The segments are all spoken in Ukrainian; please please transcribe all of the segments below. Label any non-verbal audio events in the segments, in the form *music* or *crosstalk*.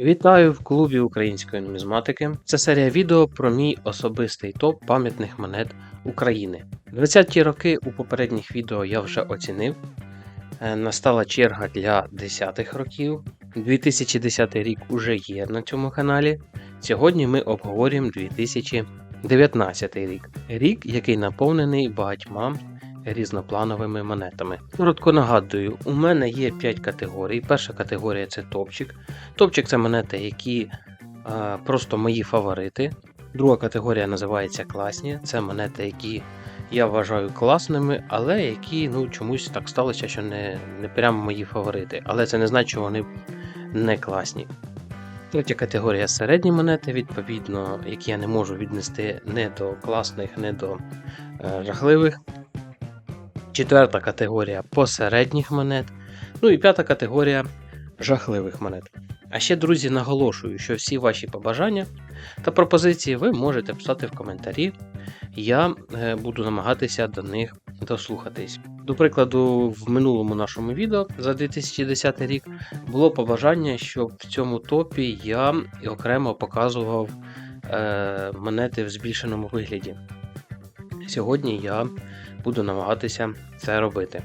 Вітаю в клубі української нумізматики. Це серія відео про мій особистий топ пам'ятних монет України. 20-ті роки у попередніх відео я вже оцінив. Е, Настала черга для 10-х років. 2010 рік уже є на цьому каналі. Сьогодні ми обговорюємо 2019 рік. Рік, який наповнений багатьма різноплановими монетами. Коротко нагадую, у мене є 5 категорій. Перша категорія це топчик. Топчик це монети, які е, просто мої фаворити. Друга категорія називається класні. Це монети, які я вважаю класними, але які ну, чомусь так сталося, що не, не прямо мої фаворити. Але це не значить, що вони не класні. Третя категорія середні монети, відповідно, які я не можу віднести не до класних, не до е, жахливих. Четверта категорія посередніх монет. Ну і п'ята категорія жахливих монет. А ще, друзі, наголошую, що всі ваші побажання та пропозиції ви можете писати в коментарі. Я е, буду намагатися до них дослухатись. До прикладу, в минулому нашому відео за 2010 рік було побажання, щоб в цьому топі я окремо показував е, монети в збільшеному вигляді. Сьогодні я буду намагатися це робити.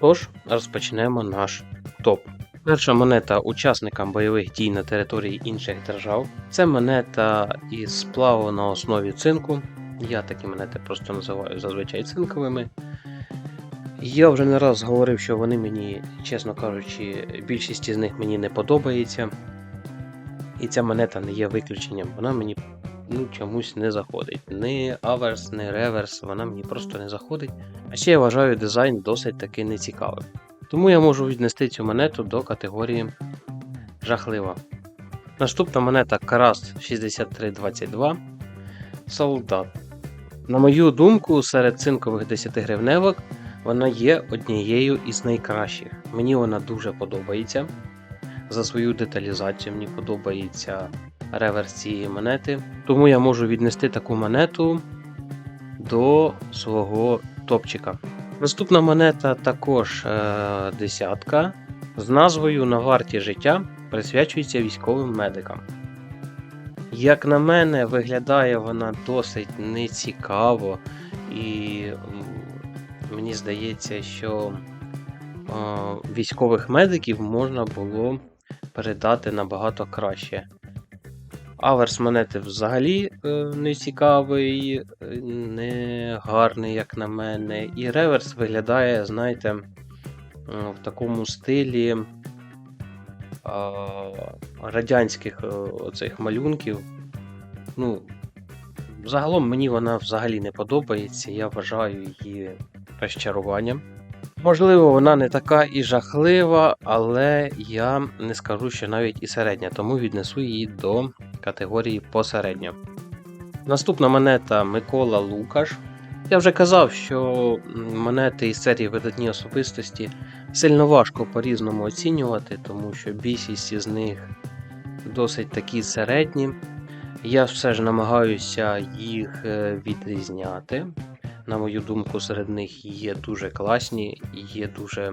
Тож, розпочнемо наш топ. Перша монета учасникам бойових дій на території інших держав. Це монета із сплаву на основі цинку. Я такі монети просто називаю зазвичай цинковими. Я вже не раз говорив, що вони мені, чесно кажучи, більшість з них мені не подобається. І ця монета не є виключенням. Вона мені ну, чомусь не заходить. Ні аверс, ні реверс, вона мені просто не заходить. А ще я вважаю дизайн досить таки нецікавим. Тому я можу віднести цю монету до категорії жахлива. Наступна монета Караст 6322 Солдат. На мою думку, серед цинкових 10 гривневок вона є однією із найкращих. Мені вона дуже подобається. За свою деталізацію мені подобається реверс цієї монети. Тому я можу віднести таку монету до свого топчика. Наступна монета також е, десятка з назвою На варті життя присвячується військовим медикам. Як на мене, виглядає вона досить нецікаво, і мені здається, що е, військових медиків можна було передати набагато краще. Аверс монети взагалі е, не цікавий, е, не гарний, як на мене. І реверс виглядає, знаєте, в такому стилі радянських е, оцих малюнків. Ну, загалом мені вона взагалі не подобається, я вважаю її розчаруванням. Можливо, вона не така і жахлива, але я не скажу, що навіть і середня, тому віднесу її до категорії посередньо. Наступна монета Микола Лукаш. Я вже казав, що монети із серії видатні особистості сильно важко по-різному оцінювати, тому що більшість із них досить такі середні. Я все ж намагаюся їх е, відрізняти. На мою думку, серед них є дуже класні і є дуже,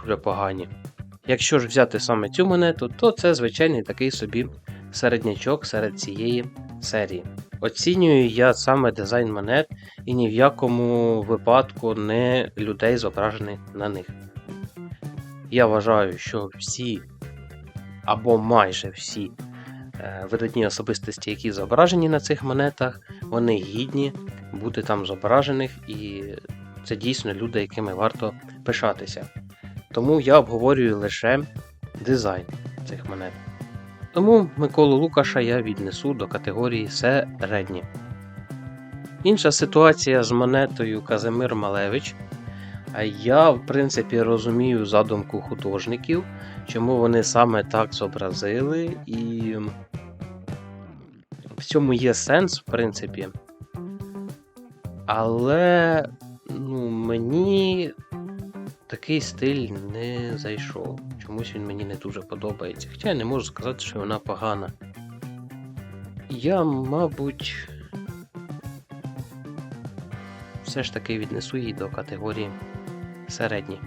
дуже погані. Якщо ж взяти саме цю монету, то це звичайний такий собі середнячок серед цієї серії. Оцінюю я саме дизайн монет і ні в якому випадку не людей зображених на них. Я вважаю, що всі або майже всі е, видатні особистості, які зображені на цих монетах, вони гідні бути там зображених, і це дійсно люди, якими варто пишатися. Тому я обговорюю лише дизайн цих монет. Тому Миколу Лукаша я віднесу до категорії середні. Інша ситуація з монетою Казимир Малевич. Я, в принципі, розумію задумку художників, чому вони саме так зобразили, і в цьому є сенс, в принципі. Але ну, мені такий стиль не зайшов. Чомусь він мені не дуже подобається. Хоча я не можу сказати, що вона погана. Я, мабуть, все ж таки віднесу її до категорії середні.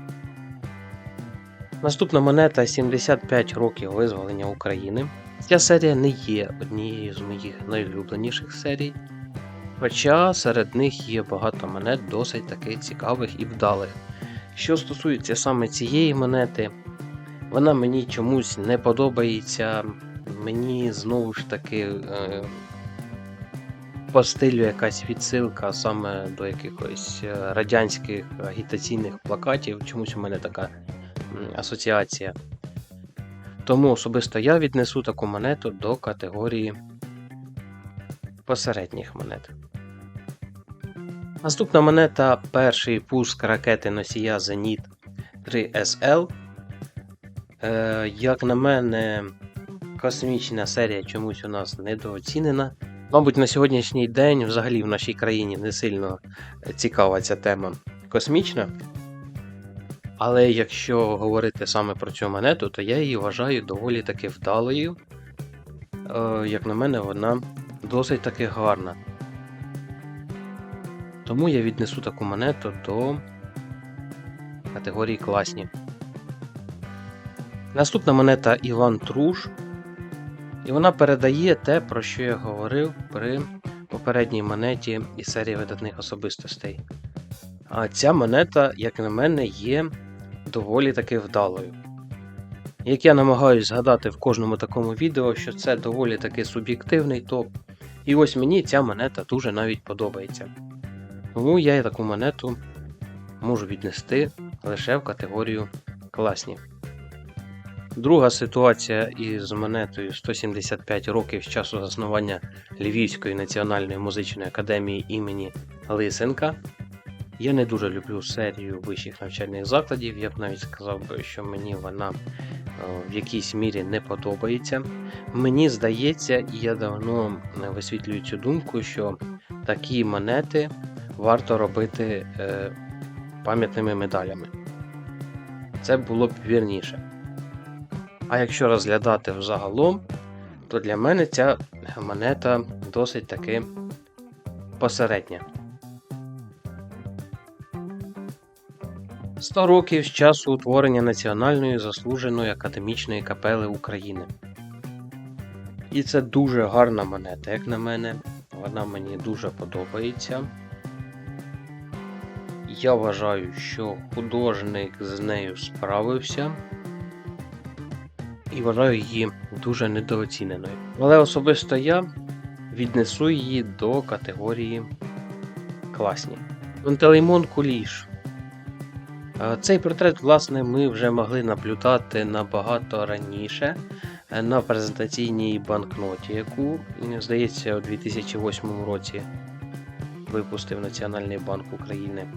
Наступна монета 75 років визволення України. Ця серія не є однією з моїх найулюбленіших серій. Хоча серед них є багато монет досить таки цікавих і вдалих. Що стосується саме цієї монети, вона мені чомусь не подобається. Мені знову ж таки е, по стилю якась відсилка саме до якихось е, радянських агітаційних плакатів. Чомусь у мене така асоціація. Тому особисто я віднесу таку монету до категорії посередніх монет. Наступна монета перший пуск ракети носія Зеніт 3SL. Е, як на мене, космічна серія чомусь у нас недооцінена. Мабуть, на сьогоднішній день взагалі в нашій країні не сильно цікава ця тема космічна. Але якщо говорити саме про цю монету, то я її вважаю доволі таки вдалою. Е, як на мене, вона досить таки гарна. Тому я віднесу таку монету до категорії класні. Наступна монета Іван Труш. І вона передає те, про що я говорив при попередній монеті із серії видатних особистостей. А ця монета, як на мене, є доволі таки вдалою. Як я намагаюсь згадати в кожному такому відео, що це доволі таки суб'єктивний топ. І ось мені ця монета дуже навіть подобається. Тому я таку монету можу віднести лише в категорію класні. Друга ситуація із монетою 175 років з часу заснування Львівської національної музичної академії імені Лисенка. Я не дуже люблю серію вищих навчальних закладів, я б навіть сказав би, що мені вона е, в якійсь мірі не подобається. Мені здається, і я давно висвітлюю цю думку, що такі монети варто робити е, пам'ятними медалями. Це було б вірніше. А якщо розглядати взагалом, то для мене ця монета досить таки посередня. 100 років з часу утворення Національної заслуженої академічної капели України. І це дуже гарна монета, як на мене. Вона мені дуже подобається. Я вважаю, що художник з нею справився і вважаю її дуже недооціненою. Але особисто я віднесу її до категорії класні. Пантелеймон Куліш. Е, Цей портрет, власне, ми вже могли наблюдати набагато раніше е, на презентаційній банкноті, яку, здається, у 2008 році випустив Національний банк України.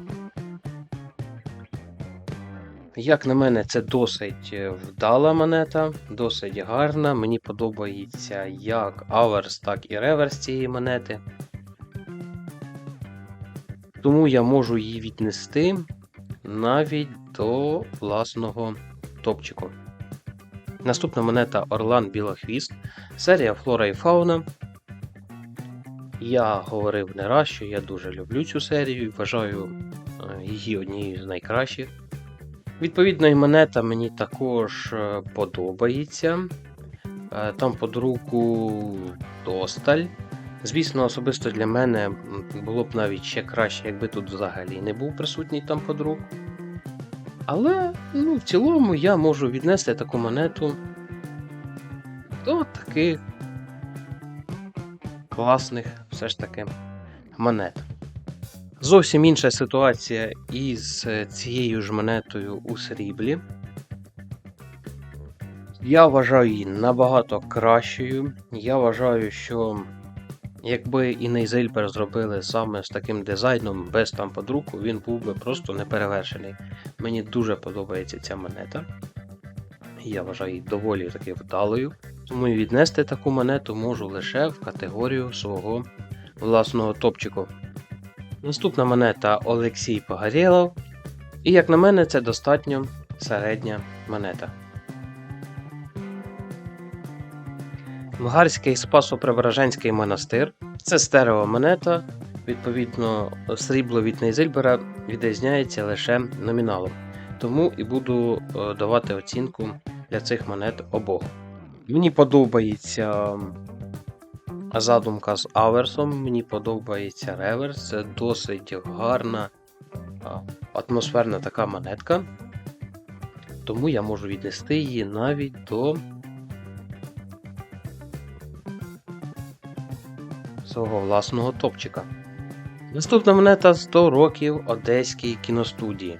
Як на мене, це досить е, вдала монета, досить гарна. Мені подобається як аверс, так і реверс цієї монети. Тому я можу її віднести навіть до власного топчику. Наступна монета Орлан Білохвіст, серія Флора і Фауна. Я говорив не раз, що я дуже люблю цю серію і вважаю е, її однією з найкращих. Відповідно, і монета мені також е, подобається. Е, Там под руку досталь. Звісно, особисто для мене було б навіть ще краще, якби тут взагалі не був присутній там под руку. Але ну, в цілому я можу віднести таку монету до таких класних все ж таки монет. Зовсім інша ситуація із е, цією ж монетою у сріблі. Я вважаю її набагато кращою. Я вважаю, що якби і Нейзельбер зробили саме з таким дизайном, без там подруку, він був би просто неперевершений. Мені дуже подобається ця монета. Я вважаю її доволі таки вдалою. Тому віднести таку монету можу лише в категорію свого власного топчику. Наступна монета Олексій Погорєлов. І, як на мене, це достатньо середня монета. Мгарський Спасо-Преображенський монастир. Це стерео монета. Відповідно, срібло від Нейзильбера відрізняється лише номіналом. Тому і буду е, давати оцінку для цих монет обох. Мені подобається задумка з аверсом, мені подобається реверс. Це досить гарна атмосферна така монетка. Тому я можу віднести її навіть до свого власного топчика. Наступна монета 100 років Одеській кіностудії.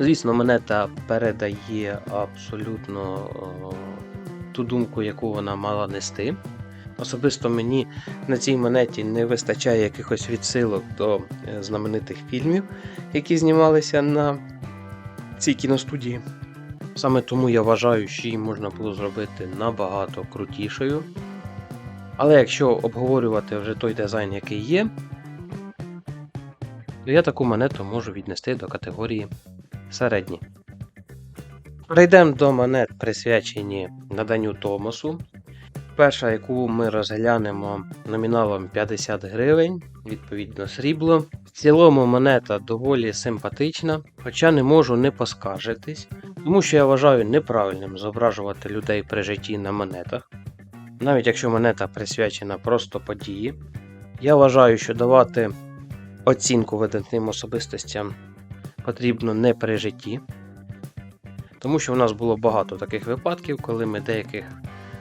Звісно, монета передає абсолютно о, ту думку, яку вона мала нести. Особисто мені на цій монеті не вистачає якихось відсилок до е, знаменитих фільмів, які знімалися на цій кіностудії. Саме тому я вважаю, що її можна було зробити набагато крутішою. Але якщо обговорювати вже той дизайн, який є, то я таку монету можу віднести до категорії середні. Перейдемо до монет, присвячені наданню Томосу. Перша, яку ми розглянемо номіналом 50 гривень, відповідно срібло. В цілому монета доволі симпатична, хоча не можу не поскаржитись, тому що я вважаю неправильним зображувати людей при житті на монетах. Навіть якщо монета присвячена просто події, я вважаю, що давати оцінку видатним особистостям потрібно не при житті, тому що в нас було багато таких випадків, коли ми деяких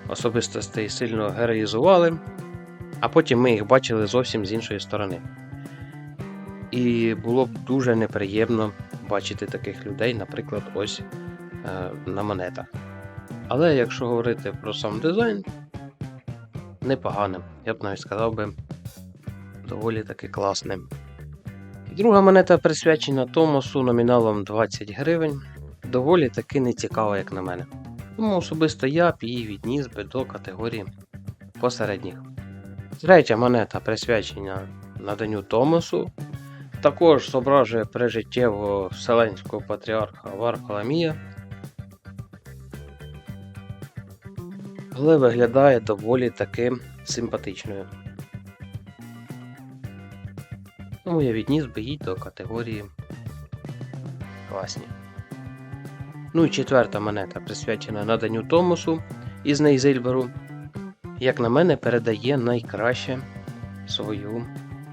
особистостей сильно героїзували, а потім ми їх бачили зовсім з іншої сторони. І було б дуже неприємно бачити таких людей, наприклад, ось е, на монетах. Але якщо говорити про сам дизайн, непоганим. Я б навіть сказав би доволі таки класним. Друга монета присвячена Томосу номіналом 20 гривень. Доволі таки не цікава, як на мене. Тому особисто я б її відніс би до категорії посередніх. Третя монета присвячена наданню Томосу. Також зображує прижиттєвого вселенського патріарха Варфоломія. але виглядає доволі таки симпатичною. Тому я відніс би її до категорії класні. Ну і четверта монета присвячена наданню Томосу із Нейзильберу. Як на мене, передає найкраще свою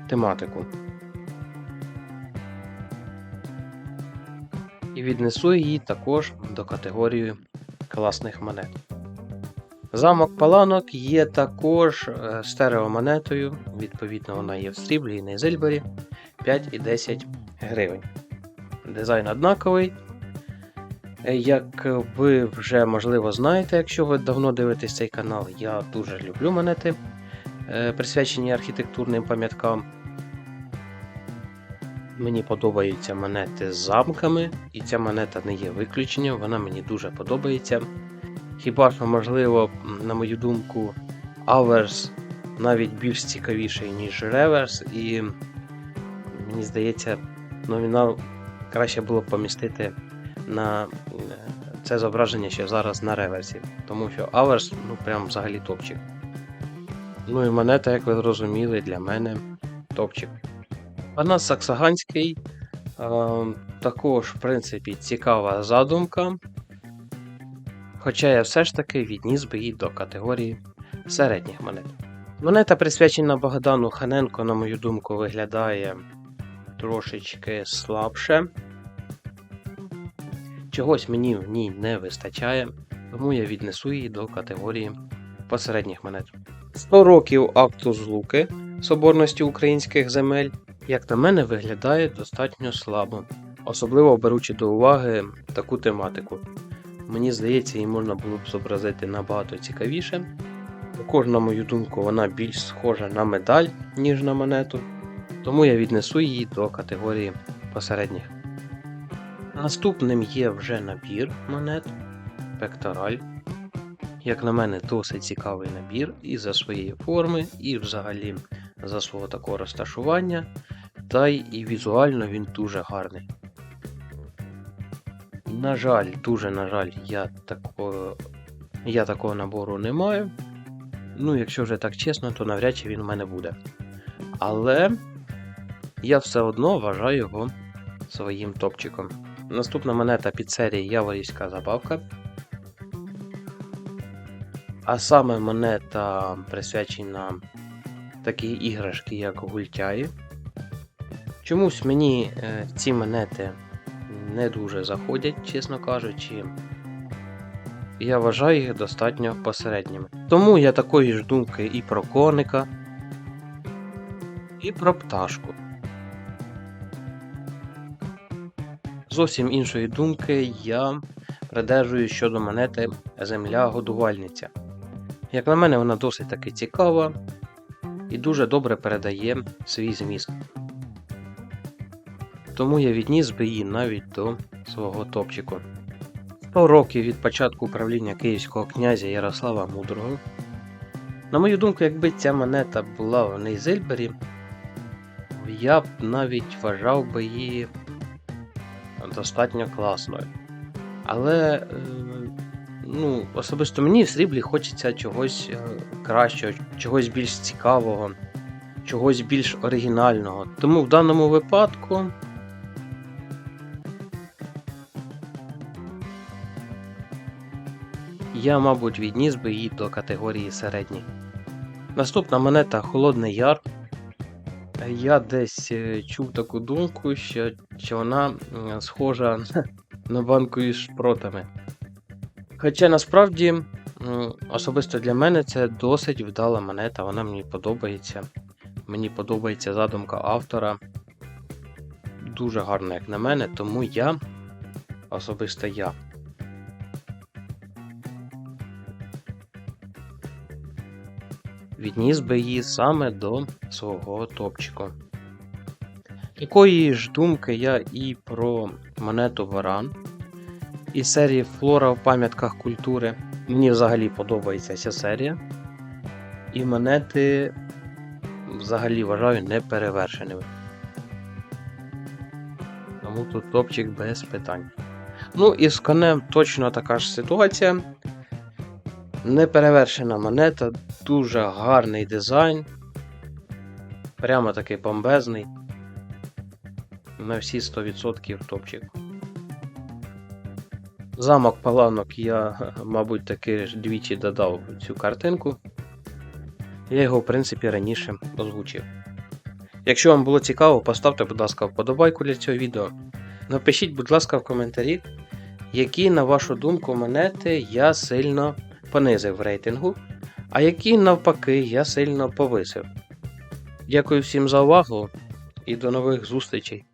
тематику. І віднесу її також до категорії класних монет. Замок Паланок є також е, стереомонетою, відповідно, вона є в сріблі і на зильбері 5 і 10 гривень. Дизайн однаковий. Е, Як ви вже можливо знаєте, якщо ви давно дивитесь цей канал, я дуже люблю монети, е, присвячені архітектурним пам'яткам. Мені подобаються монети з замками, і ця монета не є виключенням, вона мені дуже подобається. Хіба що, можливо, на мою думку, аверс навіть більш цікавіший, ніж реверс, і мені здається, номінал краще було б помістити на е, це зображення ще зараз на реверсі. Тому що аверс, ну прям взагалі топчик. Ну і монета, як ви зрозуміли, для мене топчик. Панас Саксаганський. Е, також, в принципі, цікава задумка. Хоча я все ж таки відніс би її до категорії середніх монет. Монета, присвячена Богдану Ханенко, на мою думку, виглядає трошечки слабше. Чогось мені в ній не вистачає, тому я віднесу її до категорії посередніх монет. 100 років акту злуки соборності українських земель, як на мене, виглядає достатньо слабо, особливо беручи до уваги таку тематику. Мені здається, її можна було б зобразити набагато цікавіше. Також, на мою думку, вона більш схожа на медаль, ніж на монету, тому я віднесу її до категорії посередніх. Наступним є вже набір монет Пектораль. Як на мене, досить цікавий набір і за своєї форми, і взагалі за свого такого розташування, та й і візуально він дуже гарний. На жаль, дуже на жаль, я такого, я такого набору не маю. Ну, якщо вже так чесно, то навряд чи він у мене буде. Але я все одно вважаю його своїм топчиком. Наступна монета під серії Яворівська забавка. А саме монета присвячена такій іграшки, як гультяї. Чомусь мені е, ці монети не дуже заходять, чесно кажучи. Я вважаю їх достатньо посередніми. Тому я такої ж думки і про коника, і про пташку. Зовсім іншої думки я придержую щодо монети Земля-годувальниця. Як на мене, вона досить таки цікава і дуже добре передає свій зміст. Тому я відніс би її навіть до свого топчику. 100 років від початку правління київського князя Ярослава Мудрого. На мою думку, якби ця монета була в Нейзельбері, я б навіть вважав би її достатньо класною. Але е, ну, особисто мені в сріблі хочеться чогось е, кращого, чогось більш цікавого, чогось більш оригінального. Тому в даному випадку. Я, мабуть, відніс би її до категорії середній. Наступна монета Холодний Яр. Я десь е, чув таку думку, що, що вона схожа *laughs* на банку із шпротами. Хоча насправді, особисто для мене це досить вдала монета, вона мені подобається. Мені подобається задумка автора. Дуже гарна, як на мене, тому я, особисто я, відніс би її саме до свого топчику. Такої ж думки я і про монету Варан із серії Флора в пам'ятках культури. Мені взагалі подобається ця серія. І монети взагалі вважаю неперевершеними. Тому тут топчик без питань. Ну і з конем точно така ж ситуація. Неперевершена монета, дуже гарний дизайн. Прямо такий бомбезний. На всі 100% топчик. Замок паланок я, *laughs* мабуть, таки двічі додав цю картинку. Я його, в принципі, раніше озвучив. Якщо вам було цікаво, поставте, будь ласка, вподобайку для цього відео. Напишіть, будь ласка, в коментарі, які, на вашу думку, монети я сильно понизив в рейтингу, а які, навпаки, я сильно повисив. Дякую всім за увагу і до нових зустрічей!